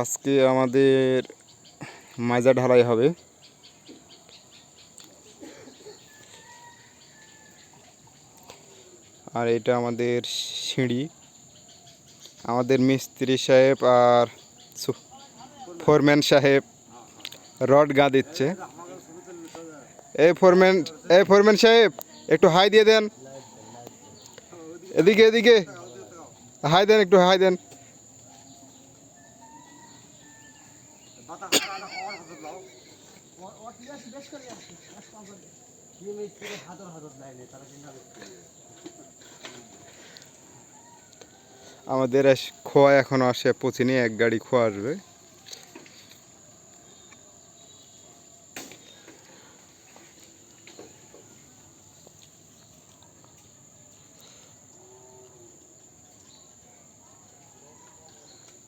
আজকে আমাদের মাজা ঢালাই হবে। আর এটা আমাদের সিঁড়ি। আমাদের মিস্ত্রি সাহেব আর ফোরম্যান সাহেব রড গা দিচ্ছে। এই ফোরম্যান এই ফোরম্যান সাহেব, একটু হাই দিয়ে দেন। এদিকে এদিকে। হাই দেন একটু হাই দেন। আমাদের খোয়া এখনও আসে পচিনি এক গাড়ি খোয়া আসবে।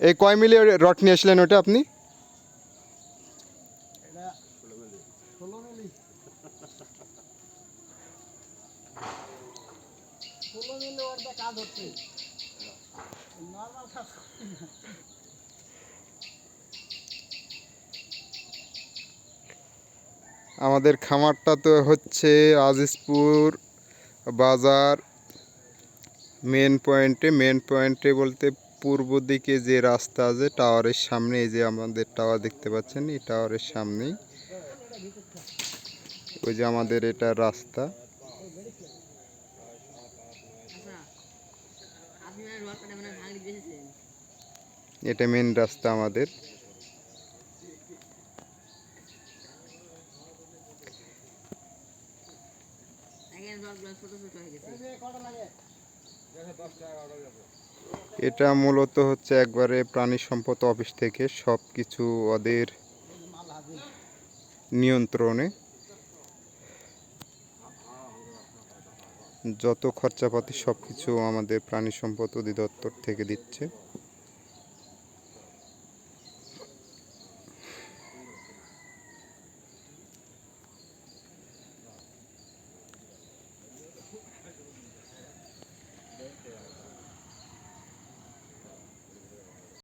এই কয় মিলি রড নিয়ে আসলেন ওটা আপনি? আমাদের খামারটা তো হচ্ছে আজিজপুর বাজার মেন পয়েন্টে মেন পয়েন্টে বলতে পূর্ব দিকে যে রাস্তা আছে, টাওয়ারের সামনে, এই যে আমাদের টাওয়ার দেখতে পাচ্ছেন, এই টাওয়ারের সামনেই। ওই যে আমাদের এটা রাস্তা। এটা মেন রাস্তা আমাদের। ছোট ছোট হয়ে গেছে। এটা মূলত হচ্ছে একবারে প্রাণী সম্পদ অফিস থেকে সব কিছু ওদের নিয়ন্ত্রণে। যত খরচাপাতি সব কিছু আমাদের প্রাণী সম্পদ অধিদপ্তর থেকে দিচ্ছে।